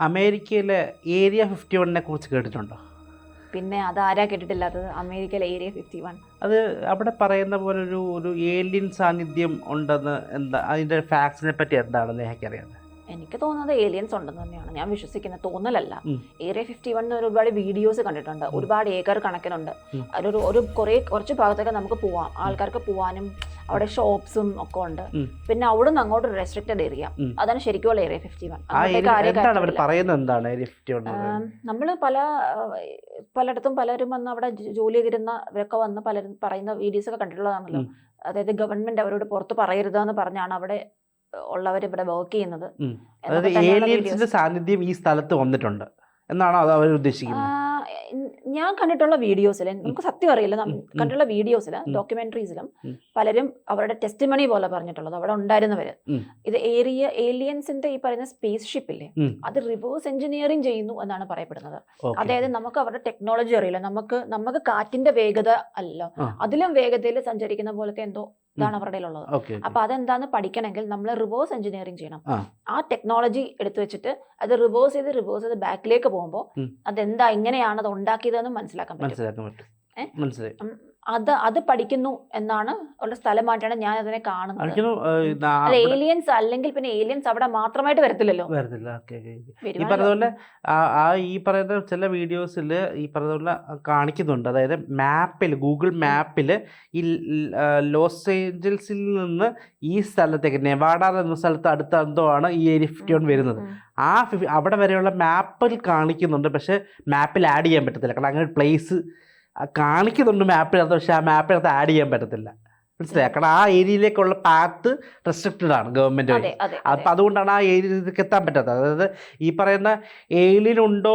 അമേരിക്കയിലെ area fifty വണ്ണിനെ കുറിച്ച് കേട്ടിട്ടുണ്ടോ? പിന്നെ അത് ആരാ കേട്ടിട്ടില്ലാത്തത്? അമേരിക്കയിലെ ഏരിയ ഫിഫ്റ്റി വൺ. അത് അവിടെ പറയുന്ന പോലെ ഒരു ഒരു ഏലിയൻ സാന്നിധ്യം ഉണ്ടെന്ന് എന്താ അതിന്റെ ഫാക്സിനെ പറ്റി എന്താണ് ലേഹയ്ക്ക് അറിയാം എനിക്ക് തോന്നുന്നത് ഏലിയൻസ് ഉണ്ടെന്ന് തന്നെയാണ്. ഞാൻ വിശ്വസിക്കുന്നത് തോന്നലല്ല. ഏരിയ ഫിഫ്റ്റി വൺ ഒരുപാട് വീഡിയോസ് കണ്ടിട്ടുണ്ട്. ഒരുപാട് ഏക്കർ കണക്കിനുണ്ട്. അതിലൊരു അതൊരു ഒരു കുറേ കുറച്ച് ഭാഗത്തൊക്കെ നമുക്ക് പോവാം. ആൾക്കാർക്ക് പോവാനും അവിടെ ഷോപ്സും ഒക്കെ ഉണ്ട്. പിന്നെ പിന്നെ അവിടുന്ന് അങ്ങോട്ട് റെസ്ട്രിക്റ്റഡ് ഏരിയ അതാണ് ശരിക്കും ഏരിയ ഫിഫ്റ്റി വൺ നമ്മൾ പല പലയിടത്തും പലരും വന്ന് അവിടെ ജോലി ചെയ്തിരുന്നവരൊക്കെ വന്ന് പലരും പറയുന്ന വീഡിയോസ് ഒക്കെ കണ്ടിട്ടുള്ളതാണല്ലോ. അതായത് ഗവൺമെന്റ് അവരോട് പുറത്ത് പറയരുതെന്ന് പറഞ്ഞാണ് അവിടെ ഉള്ളവർ ഇവിടെ വർക്ക് ചെയ്യുന്നത്. ഏലിയൻസിന്റെ സാന്നിധ്യം ഈ സ്ഥലത്ത് വന്നിട്ടുണ്ട്. എന്നാണോ അത് അവർ ഉദ്ദേശിക്കുന്നത്? ഞാൻ കണ്ടിട്ടുള്ള വീഡിയോസിൽ നമുക്ക് സത്യം അറിയില്ല. കണ്ടിട്ടുള്ള വീഡിയോസിൽ ഡോക്യുമെന്ററീസിലും പലരും അവരുടെ ടെസ്റ്റിമണി പോലെ പറഞ്ഞിട്ടുള്ളത് അവിടെ ഉണ്ടായിരുന്നവര്. ഇത് ഏരിയ ഏലിയൻസിന്റെ ഈ പറയുന്ന സ്പേസ് ഷിപ്പില്ലേ അത് റിവേഴ്സ് എഞ്ചിനീയറിംഗ് ചെയ്യുന്നു എന്നാണ് പറയപ്പെടുന്നത്. അതായത് നമുക്ക് അവരുടെ ടെക്നോളജി അറിയില്ല നമുക്ക് നമുക്ക് കാറ്റിന്റെ വേഗത അല്ല. അതിലും വേഗതയിൽ സഞ്ചരിക്കുന്ന പോലത്തെ എന്തോ ഇതാണ് അവരുടെ ഉള്ളത്. അപ്പൊ അതെന്താന്ന് പഠിക്കണമെങ്കിൽ നമ്മൾ റിവേഴ്സ് എഞ്ചിനീയറിംഗ് ചെയ്യണം. ആ. ടെക്നോളജി എടുത്തു വെച്ചിട്ട് അത് റിവേഴ്സ് ചെയ്ത് റിവേഴ്സ് ചെയ്ത് ബാക്കിലേക്ക് പോകുമ്പോൾ അത് അതെന്താ എങ്ങനെയാണ് അത് ഉണ്ടാക്കിയതെന്ന് മനസ്സിലാക്കാൻ പറ്റും. മനസ്സിലാക്കാൻ പറ്റും? മനസ്സിലായി. അത് അത് പഠിക്കുന്നു എന്നാണ് ഉള്ള സ്ഥലമായിട്ടാണ് ഞാൻ അതിനെ കാണുന്നത് ഏലിയൻസ് അല്ലെങ്കിൽ പിന്നെ ഏലിയൻസ് അവിടെ മാത്രമായിട്ട് വരത്തില്ലല്ലോ? വരത്തില്ല. ഈ പറഞ്ഞതുപോലെ പറഞ്ഞ പോലെ ആ ഈ പറയുന്ന ചില വീഡിയോസിൽ ഈ പറഞ്ഞ പോലെ കാണിക്കുന്നുണ്ട്. അതായത് മാപ്പിൽ ഗൂഗിൾ മാപ്പിൽ ഈ ലോസ് ഏഞ്ചൽസിൽ നിന്ന് ഈ സ്ഥലത്തേക്ക് നെവാഡ എന്ന സ്ഥലത്ത് അടുത്ത എന്തോ ആണ് ഈ വൺ വരുന്നത്. ആ അവിടെ വരെയുള്ള മാപ്പിൽ കാണിക്കുന്നുണ്ട്. പക്ഷെ മാപ്പിൽ ആഡ് ചെയ്യാൻ പറ്റത്തില്ല. കാരണം അങ്ങനെ പ്ലേസ് കാണിക്കുന്നുണ്ട് മാപ്പിനകത്ത് പക്ഷേ ആ മാപ്പിനകത്ത് ആഡ് ചെയ്യാൻ പറ്റത്തില്ല. മനസ്സിലായി? കാരണം ആ ഏരിയയിലേക്കുള്ള പാത്ത് റെസ്ട്രിക്റ്റഡ് ആണ് ഗവൺമെന്റ് വഴി. അപ്പം അതുകൊണ്ടാണ് ആ ഏരിയയിലേക്ക് എത്താൻ പറ്റാത്തത്. അതായത് ഈ പറയുന്ന ഏലിനുണ്ടോ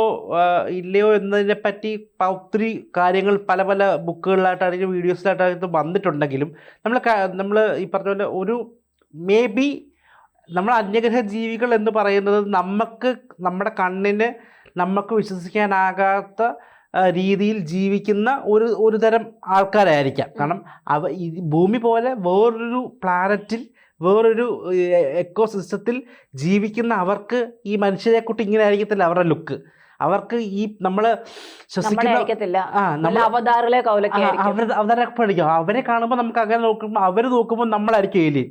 ഇല്ലയോ എന്നതിനെ പറ്റി ഒത്തിരി കാര്യങ്ങൾ പല പല ബുക്കുകളിലായിട്ടാണെങ്കിലും വീഡിയോസിലായിട്ടാണെങ്കിലും വന്നിട്ടുണ്ടെങ്കിലും നമ്മൾ നമ്മൾ ഈ പറഞ്ഞ പോലെ ഒരു മേ ബി നമ്മൾ അന്യഗ്രഹ ജീവികൾ എന്ന് പറയുന്നത് നമുക്ക് നമ്മുടെ കണ്ണിന് നമുക്ക് വിശ്വസിക്കാനാകാത്ത രീതിയിൽ ജീവിക്കുന്ന ഒരു ഒരു തരം ആൾക്കാരായിരിക്കാം. കാരണം അവ ഈ ഭൂമി പോലെ വേറൊരു പ്ലാനറ്റിൽ വേറൊരു എക്കോ സിസ്റ്റത്തിൽ ജീവിക്കുന്ന അവർക്ക് ഈ മനുഷ്യരെ കുട്ടി ഇങ്ങനെ ആയിരിക്കത്തില്ല അവരുടെ ലുക്ക് അവർക്ക് ഈ നമ്മൾ ശ്വസിക്കുന്ന ആ നമ്മൾ ആയിരിക്കും. അവർ അവരെ പഠിക്കും അവരെ കാണുമ്പോൾ നമുക്ക് അങ്ങനെ നോക്കുമ്പോൾ അവർ നോക്കുമ്പോൾ നമ്മളായിരിക്കും ഏലിയൻ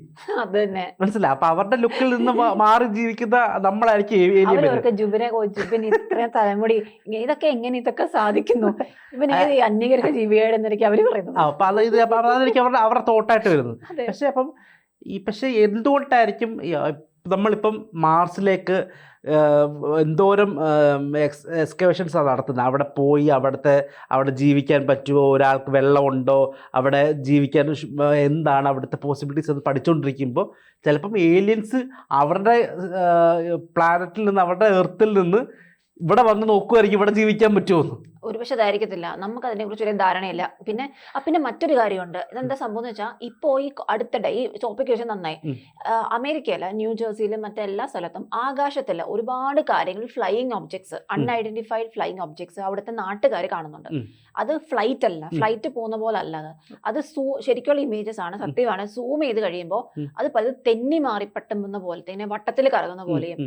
മനസ്സിലായി? അപ്പൊ അവരുടെ ലുക്കിൽ നിന്ന് മാറി ജീവിക്കുന്ന നമ്മളായിരിക്കും ഏലിയൻ ജുബിനെ ജുബിൻ ഇത്രയും തലമുടി ഇതൊക്കെ എങ്ങനെ ഇതൊക്കെ സാധിക്കുന്നു? ഇവനെ അന്യഗ്രഹ ജീവിയാണെന്നായിരിക്കും അവർ പറയുന്നത്. അപ്പൊ അത് ഇത് അതായിരിക്കും അവരുടെ അവരുടെ തോട്ടായിട്ട് വരുന്നത്. പക്ഷെ അപ്പം ഈ പക്ഷെ എന്തുകൊണ്ടായിരിക്കും നമ്മളിപ്പം മാർസിലേക്ക് എന്തോരം എക്സ്കവേഷൻസ് ആണ് നടത്തുന്നത് അവിടെ പോയി അവിടുത്തെ അവിടെ ജീവിക്കാൻ പറ്റുമോ ഒരാൾക്ക് വെള്ളമുണ്ടോ? അവിടെ ജീവിക്കാൻ എന്താണ് അവിടുത്തെ പോസിബിലിറ്റീസ് എന്ന് പഠിച്ചുകൊണ്ടിരിക്കുമ്പോൾ ചിലപ്പം ഏലിയൻസ് അവരുടെ പ്ലാനറ്റിൽ നിന്ന് അവരുടെ എർത്തിൽ നിന്ന് ഇവിടെ വന്ന് നോക്കുമായിരിക്കും ഇവിടെ ജീവിക്കാൻ പറ്റുമോ എന്ന് ഒരുപക്ഷെ അതായിരിക്കത്തില്ല നമുക്ക് അതിനെ കുറിച്ച് ഒരു ധാരണയില്ല. പിന്നെ പിന്നെ മറ്റൊരു കാര്യമുണ്ട്. ഇതെന്താ സംഭവം എന്ന് വെച്ചാൽ ഇപ്പോൾ ഈ അടുത്തിടെ ഈ ടോപ്പിക് വെച്ചാൽ നന്നായി. അമേരിക്കയിലെ ന്യൂജേഴ്സിയിലും മറ്റെല്ലാ സ്ഥലത്തും ആകാശത്തിൽ ഒരുപാട് കാര്യങ്ങൾ flying objects unidentified flying objects അവിടുത്തെ നാട്ടുകാർ കാണുന്നുണ്ട്. അത് ഫ്ലൈറ്റ് അല്ല. ഫ്ലൈറ്റ് പോകുന്ന പോലെ അല്ല അത്. അത് സൂ ശരിക്കുള്ള ഇമേജസ് ആണ് സത്യമാണ്. സൂം ചെയ്ത് കഴിയുമ്പോൾ അത് പല തെന്നി മാറി പട്ടുമ്പുന്ന പോലത്തെ ഇങ്ങനെ വട്ടത്തിൽ കറങ്ങുന്ന പോലെയും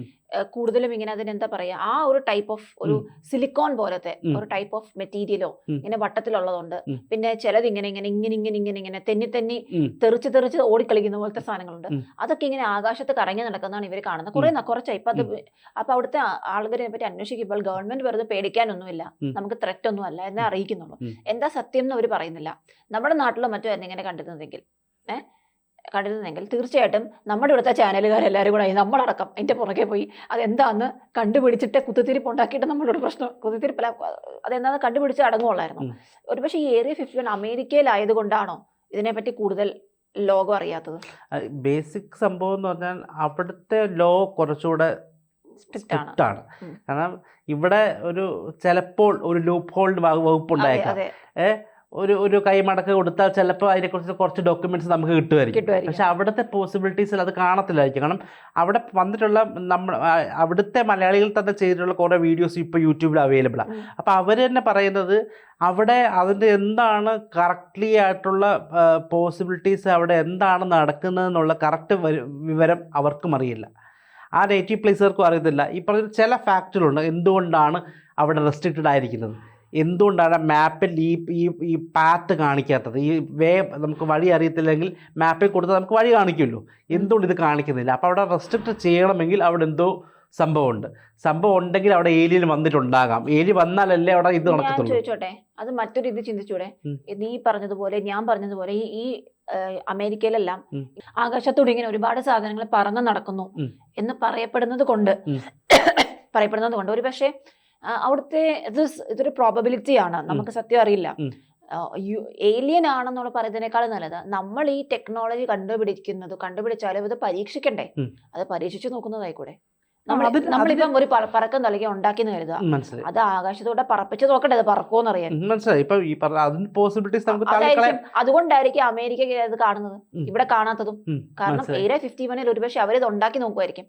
കൂടുതലും ഇങ്ങനെ അതിനെന്താ പറയാ ആ ഒരു ടൈപ്പ് ഓഫ് ഒരു സിലിക്കോൺ പോലത്തെ ഒരു ടൈപ്പ് ഓഫ് മെറ്റീരിയലോ. ഇങ്ങനെ വട്ടത്തിലുള്ളതുണ്ട്. പിന്നെ ചിലത് ഇങ്ങനെ ഇങ്ങനെ ഇങ്ങനെ ഇങ്ങനെ ഇങ്ങനെ ഇങ്ങനെ തെന്നി തെന്നി തെറിച്ച് തെറിച്ച് ഓടിക്കളിക്കുന്ന പോലത്തെ സാധനങ്ങളുണ്ട്. അതൊക്കെ ഇങ്ങനെ ആകാശത്ത് കറങ്ങി നടക്കുന്നതാണ് ഇവർ കാണുന്നത്. കുറെ കുറച്ചായി ഇപ്പൊ അത് അപ്പൊ അവിടുത്തെ ആളുകളെ പറ്റി അന്വേഷിക്കുമ്പോൾ ഗവൺമെന്റ് വെറുതെ പേടിക്കാനൊന്നുമില്ല. നമുക്ക് ത്രെറ്റ് ഒന്നും അല്ല എന്നെ അറിയിക്കുന്നുള്ളൂ. എന്താ സത്യം എന്ന് അവർ പറയുന്നില്ല. നമ്മുടെ നാട്ടിലോ മറ്റോ എന്നിങ്ങനെ ഇങ്ങനെ കണ്ടിരുന്നതെങ്കിൽ ഏഹ് കണ്ടിരുന്നെങ്കിൽ തീർച്ചയായിട്ടും നമ്മുടെ ഇവിടുത്തെ ചാനലുകാരെല്ലാവരും കൂടെ നമ്മളടക്കം എന്റെ പുറകെ പോയി അതെന്താന്ന് കണ്ടുപിടിച്ചിട്ട് കുത്തിത്തിരിപ്പ് ഉണ്ടാക്കിയിട്ട് നമ്മളോട് പ്രശ്നം കുത്തിത്തിരിപ്പല്ല അതെന്താന്ന് കണ്ടുപിടിച്ച് അടങ്ങുള്ളായിരുന്നു ഉം. ഒരുപക്ഷെ ഈ ഏരിയ ഫിഫ്റ്റി വൺ അമേരിക്കയിലായതുകൊണ്ടാണോ ഇതിനെപ്പറ്റി കൂടുതൽ ലോകം അറിയാത്തത്? ബേസിക് സംഭവം എന്ന് പറഞ്ഞാൽ അവിടുത്തെ ലോ കുറച്ചുകൂടെ സ്ട്രിക്റ്റ് ആണ്. സ്ട്രിക്റ്റ് ആണ്. ഉം. കാരണം ഇവിടെ ഒരു ചിലപ്പോൾ ഒരു ലൂപ്പ് ഹോൾഡ് വകുപ്പുണ്ടായേക്കാം. ഏഹ് ഒരു ഒരു കൈമടക്ക് കൊടുത്താൽ ചിലപ്പോൾ അതിനെക്കുറിച്ച് കുറച്ച് ഡോക്യുമെന്റ്സ് നമുക്ക് കിട്ടുമായിരിക്കും. പക്ഷെ അവിടുത്തെ പോസിബിലിറ്റീസിൽ അത് കാണത്തില്ലായിരിക്കും. കാരണം അവിടെ വന്നിട്ടുള്ള നമ്മൾ അവിടുത്തെ മലയാളികൾ തന്നെ ചെയ്തിട്ടുള്ള കുറേ വീഡിയോസ് ഇപ്പോൾ യൂട്യൂബിൽ അവൈലബിൾ ആണ് ഉം. അപ്പോൾ അവർ തന്നെ പറയുന്നത് അവിടെ അതിന്റെ എന്താണ് കറക്റ്റ്ലി ആയിട്ടുള്ള പോസിബിലിറ്റീസ് അവിടെ എന്താണ് നടക്കുന്നതെന്നുള്ള കറക്റ്റ് വിവരം അവർക്കും അറിയില്ല. ആ നേറ്റീവ് പ്ലേസുകാർക്കും അറിയത്തില്ല. ഈ പറഞ്ഞ ചില ഫാക്റ്റുകളുണ്ട് എന്തുകൊണ്ടാണ് അവിടെ റെസ്ട്രിക്റ്റഡ് ആയിരിക്കുന്നത്? എന്തുകൊണ്ടാണ് മാപ്പിൽ ഈ ഈ ഈ പാത്ത് കാണിക്കാത്തത്? ഈ വേ നമുക്ക് വഴി അറിയത്തില്ലെങ്കിൽ മാപ്പിൽ കൊടുത്താൽ നമുക്ക് വഴി കാണിക്കുമല്ലോ. എന്തുകൊണ്ട് ഇത് കാണിക്കുന്നില്ല? അപ്പോൾ അവിടെ റെസ്ട്രിക്റ്റ് ചെയ്യണമെങ്കിൽ അവിടെ എന്തോ സംഭവമുണ്ട്. സംഭവം ഉണ്ടെങ്കിൽ അവിടെ ഏലിയൻ വന്നിട്ടുണ്ടാകാം. ഏലി വന്നാലല്ലേ അവിടെ ഇത് നടക്കത്തുള്ളൂ. ചോദിച്ചോട്ടെ? അത് മറ്റൊരു ഇത് ചിന്തിച്ചൂടെ? നീ പറഞ്ഞതുപോലെ ഞാൻ പറഞ്ഞതുപോലെ ഈ അമേരിക്കയിലെല്ലാം ആകാശത്തോടെ ഇങ്ങനെ ഒരുപാട് സാധനങ്ങൾ പറന്ന് നടക്കുന്നു എന്ന് പറയപ്പെടുന്നത് കൊണ്ട് പറയപ്പെടുന്നത് കൊണ്ട്. ഒരു പക്ഷേ അവിടുത്തെ ഇത് ഇതൊരു പ്രോബബിലിറ്റി ആണ്. നമുക്ക് സത്യം അറിയില്ല. ഏലിയൻ ആണെന്നുള്ള പറയുന്നതിനേക്കാൾ നല്ലത്. നമ്മൾ ഈ ടെക്നോളജി കണ്ടുപിടിക്കുന്നത് കണ്ടുപിടിച്ചാലും ഇത് പരീക്ഷിക്കണ്ടേ? അത് പരീക്ഷിച്ചു നോക്കുന്നതായിക്കൂടെ? നമ്മളിപ്പം ഒരു പറ- പറക്കം തളിക ഉണ്ടാക്കിയെന്ന് കരുതുക. മനസ്സിലായി. അത് ആകാശത്തോടെ പറപ്പിച്ച് നോക്കട്ടെ അത് പറക്കുമെന്ന് അറിയാൻ മനസ്സിലായി. ഇപ്പൊ ഈ പറഞ്ഞ അതിന് പോസിബിലിറ്റീസ് നമുക്ക് അതുകൊണ്ടായിരിക്കും അമേരിക്ക അത് കാണുന്നത്. ഇവിടെ കാണാത്തതും. കാരണം ഏരിയ ഫിഫ്റ്റി വണ്ണിൽ ഒരുപക്ഷെ അവരിത് ഉണ്ടാക്കി നോക്കുമായിരിക്കും.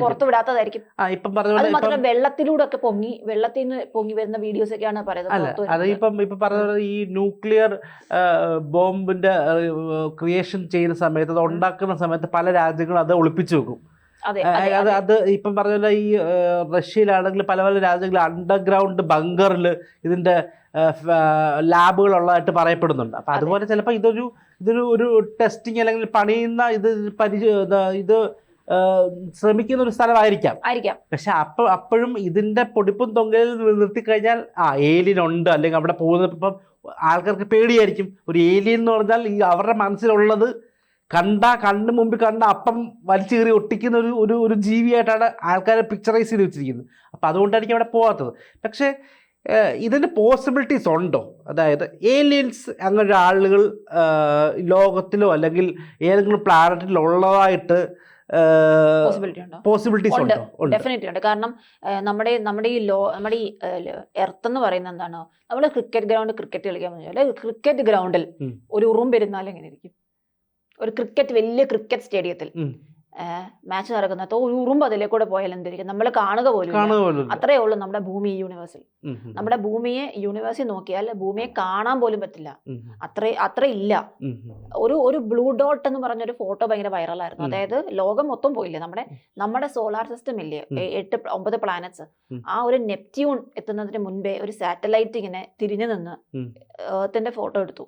പുറത്തു വിടാത്തതായിരിക്കും. അത് പോലെ വെള്ളത്തിലൂടെ ഒക്കെ പൊങ്ങി വെള്ളത്തിൽ നിന്ന് പൊങ്ങി വരുന്ന വീഡിയോസ് ഒക്കെയാണ് പറയുന്നത് അത്. ഇപ്പം ഇപ്പം പറഞ്ഞ ഈ ന്യൂക്ലിയർ ബോംബിന്റെ ക്രിയേഷൻ ചെയ്യുന്ന സമയത്ത് അത് ഉണ്ടാക്കുന്ന സമയത്ത് പല രാജ്യങ്ങളും അത് ഒളിപ്പിച്ചു. വെക്കും അതെ അത് ഇപ്പം പറഞ്ഞ പോലെ ഈ റഷ്യയിലാണെങ്കിൽ പല പല രാജ്യങ്ങളിൽ അണ്ടർഗ്രൗണ്ട് ബങ്കറിൽ ഇതിന്റെ ലാബുകൾ ഉള്ളതായിട്ട് പറയപ്പെടുന്നുണ്ട്. അപ്പം അതുപോലെ ചിലപ്പോൾ ഇതൊരു ഇതൊരു ഒരു ടെസ്റ്റിംഗ് അല്ലെങ്കിൽ പണിയുന്ന ഇത് പരിചയ ഇത് ശ്രമിക്കുന്ന ഒരു സ്ഥലമായിരിക്കാം. പക്ഷെ അപ്പൊ അപ്പോഴും ഇതിന്റെ പൊടിപ്പും തൊങ്കലിൽ നിർത്തി കഴിഞ്ഞാൽ ആ ഏലിയൻ ഉണ്ട്. അല്ലെങ്കിൽ അവിടെ പോകുന്ന ഇപ്പം ആൾക്കാർക്ക് പേടിയായിരിക്കും. ഒരു ഏലിയൻ എന്ന് പറഞ്ഞാൽ ഈ അവരുടെ മനസ്സിലുള്ളത് കണ്ട കണ്ണ് മുമ്പിൽ കണ്ട അപ്പം വലിച്ചു കയറി ഒട്ടിക്കുന്ന ഒരു ഒരു ഒരു ജീവിയായിട്ടാണ് ആൾക്കാരെ പിക്ചറൈസ് ചെയ്ത് വെച്ചിരിക്കുന്നത്. അപ്പം അതുകൊണ്ടായിരിക്കും അവിടെ പോകാത്തത് പക്ഷേ ഇതിന്റെ ഇതിന് പോസിബിലിറ്റീസ് ഉണ്ടോ? അതായത് ഏലിയൻസ് അങ്ങനെ ആളുകൾ ലോകത്തിലോ അല്ലെങ്കിൽ ഏതെങ്കിലും പ്ലാനറ്റിലോ ഉള്ളതായിട്ട് പോസിബിലിറ്റി ഉണ്ടോ? പോസിബിലിറ്റീസ് ഉണ്ട്. ഡെഫിനറ്റ്ലി ഉണ്ട്. കാരണം നമ്മുടെ നമ്മുടെ ഈ ലോ നമ്മുടെ ഈ എർത്ത് എന്ന് പറയുന്നത് എന്താണ് നമ്മൾ ക്രിക്കറ്റ് ഗ്രൗണ്ട് ക്രിക്കറ്റ് കളിക്കാൻ പറഞ്ഞാൽ ക്രിക്കറ്റ് ഗ്രൗണ്ടിൽ ഒരു ഉറും പെരുന്നാൾ എങ്ങനെ ഇരിക്കും? ഒരു ക്രിക്കറ്റ് വലിയ ക്രിക്കറ്റ് സ്റ്റേഡിയത്തിൽ മാച്ച് നടക്കുന്ന ഒരു ഉറുമ്പ് അതിലേ കൂടെ പോയാൽ എന്തായിരിക്കും നമ്മൾ കാണുക പോലും ഇല്ല. കാണുക പോലും ഇല്ല. അത്രേ ഉള്ളൂ നമ്മുടെ ഭൂമി യൂണിവേഴ്സിൽ നമ്മുടെ ഭൂമിയെ യൂണിവേഴ്സിൽ നോക്കിയാൽ ഭൂമിയെ കാണാൻ പോലും പറ്റില്ല. അത്ര അത്ര ഇല്ല. ഒരു ഒരു ബ്ലൂ ഡോട്ട് എന്ന് പറഞ്ഞ ഒരു ഫോട്ടോ ഭയങ്കര വൈറലായിരുന്നു. അതായത് ലോകം മൊത്തം പോയില്ലേ? നമ്മുടെ നമ്മുടെ സോളാർ സിസ്റ്റം ഇല്ലേ? എട്ട് ഒമ്പത് പ്ലാനറ്റ്സ് ആ ഒരു നെപ്റ്റ്യൂൺ എത്തുന്നതിന് മുൻപേ ഒരു സാറ്റലൈറ്റ് ഇങ്ങനെ തിരിഞ്ഞു നിന്ന്. ഏർത്തിന്റെ ഫോട്ടോ എടുത്തു.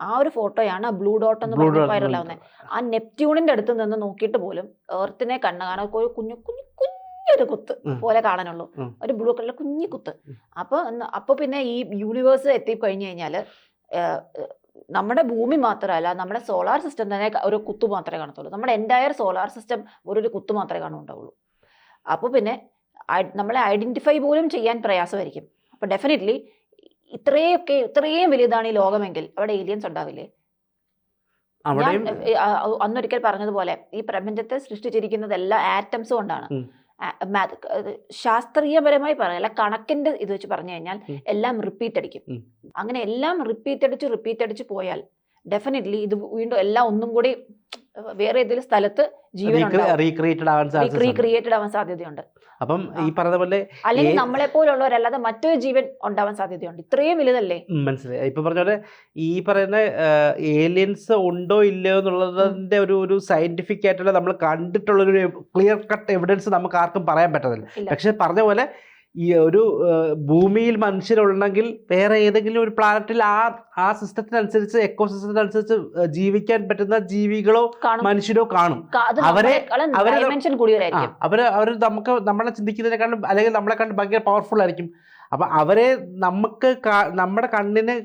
ആ ഒരു ഫോട്ടോയാണ് ആ ബ്ലൂ ഡോട്ട് എന്ന് പറഞ്ഞ ആവുന്നത് ആ നെപ്റ്റ്യൂണിന്റെ അടുത്ത് നിന്ന് നോക്കിയിട്ട് പോലും ഏർത്തിനെ കണ്ണ് കാണാൻ ഒരു കുഞ്ഞു കുഞ്ഞു കുഞ്ഞൊരു കുത്ത് പോലെ കാണാനുള്ളൂ. ഒരു ബ്ലൂ കളറിലെ കുഞ്ഞു കുത്ത്. അപ്പൊ അപ്പൊ പിന്നെ ഈ യൂണിവേഴ്സ് എത്തി കഴിഞ്ഞു കഴിഞ്ഞാൽ നമ്മുടെ ഭൂമി മാത്രമല്ല നമ്മുടെ സോളാർ സിസ്റ്റം തന്നെ ഒരു കുത്തു മാത്രമേ കാണത്തുള്ളൂ. നമ്മുടെ എന്റയർ സോളാർ സിസ്റ്റം ഒരു ഒരു കുത്തു മാത്രമേ കാണുന്നുണ്ടാവുള്ളൂ. അപ്പോൾ പിന്നെ നമ്മളെ ഐഡന്റിഫൈ പോലും ചെയ്യാൻ പ്രയാസമായിരിക്കും. അപ്പോൾ ഡെഫിനറ്റ്ലി ഇത്രയൊക്കെ ഇത്രയും വലിയതാണ് ഈ ലോകമെങ്കിൽ. അവിടെ ഏലിയൻസ് ഉണ്ടാവില്ലേ? ഞാൻ അന്നൊരിക്കൽ പറഞ്ഞതുപോലെ ഈ പ്രപഞ്ചത്തെ സൃഷ്ടിച്ചിരിക്കുന്നത് എല്ലാ ആറ്റംസ് കൊണ്ടാണ് ശാസ്ത്രീയപരമായി ആ, അല്ല കണക്കിന്റെ ഇത് വെച്ച് പറഞ്ഞു കഴിഞ്ഞാൽ എല്ലാം റിപ്പീറ്റ് അടിക്കും. അങ്ങനെ എല്ലാം റിപ്പീറ്റ് അടിച്ച് റിപ്പീറ്റ് അടിച്ച് പോയാൽ ഡെഫിനറ്റ്ലി ഇത് വീണ്ടും എല്ലാം ഒന്നും കൂടി വേറെ ഏതെങ്കിലും സ്ഥലത്ത് ജീവൻ റീക്രിയേറ്റഡ് ആവാൻ റീക്രിയേറ്റഡ് ആവാൻ സാധ്യതയുണ്ട്. അപ്പം ഈ പറഞ്ഞ പോലെ അല്ലെങ്കിൽ നമ്മളെ പോലുള്ളവരല്ലാതെ മറ്റൊരു ജീവൻ ഉണ്ടാവാൻ സാധ്യതയുണ്ട്. ഇത്രയും വലുതല്ലേ? മനസ്സിലായി. ഇപ്പൊ പറഞ്ഞ പോലെ ഈ പറയുന്ന ഏലിയൻസ് ഉണ്ടോ ഇല്ലയോ എന്നുള്ളതിന്റെ ഒരു ഒരു സയന്റിഫിക് ആയിട്ടുള്ള നമ്മൾ കണ്ടിട്ടുള്ള ഒരു ക്ലിയർ കട്ട് എവിഡൻസ് നമുക്ക് ആർക്കും പറയാൻ പറ്റത്തില്ല. പക്ഷെ പറഞ്ഞ പോലെ ഈ ഒരു ഭൂമിയിൽ മനുഷ്യരുണ്ടെങ്കിൽ വേറെ ഏതെങ്കിലും ഒരു പ്ലാനറ്റിൽ ആ ആ സിസ്റ്റത്തിനനുസരിച്ച് എക്കോ സിസ്റ്റത്തിനനുസരിച്ച് ജീവിക്കാൻ പറ്റുന്ന ജീവികളോ മനുഷ്യരോ കാണും. അവരെ- അവരെ അവർ അവർ നമുക്ക് നമ്മളെ ചിന്തിക്കുന്നതിനെക്കാളും അല്ലെങ്കിൽ നമ്മളെ കണ്ട് ഭയങ്കര പവർഫുൾ ആയിരിക്കും. അപ്പൊ അവരെ നമുക്ക് നമ്മുടെ കണ്ണിന്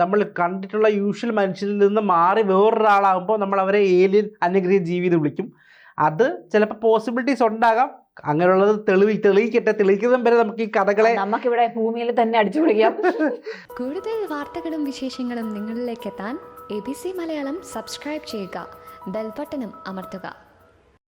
നമ്മൾ കണ്ടിട്ടുള്ള യൂഷ്വൽ മനുഷ്യരിൽ നിന്ന് മാറി വേറൊരാളാകുമ്പോൾ നമ്മൾ അവരെ ഏലിയൻ അന്യഗ്രഹ ജീവി എന്ന് വിളിക്കും. അത് ചിലപ്പോൾ പോസിബിലിറ്റീസ് ഉണ്ടാകാം. അങ്ങനെയുള്ളത് തെളിവി തെളിയിക്കട്ടെ. തെളിയിക്കുന്നതും വരെ നമുക്ക് ഈ കഥകളെ നമുക്കിവിടെ ഭൂമിയിൽ തന്നെ അടിച്ചു പിടിക്കാം കൂടുതൽ വാർത്തകളും വിശേഷങ്ങളും നിങ്ങളിലേക്ക് എത്താൻ A B C Malayalam subscribe ചെയ്യുക. ബെൽബട്ടനും അമർത്തുക.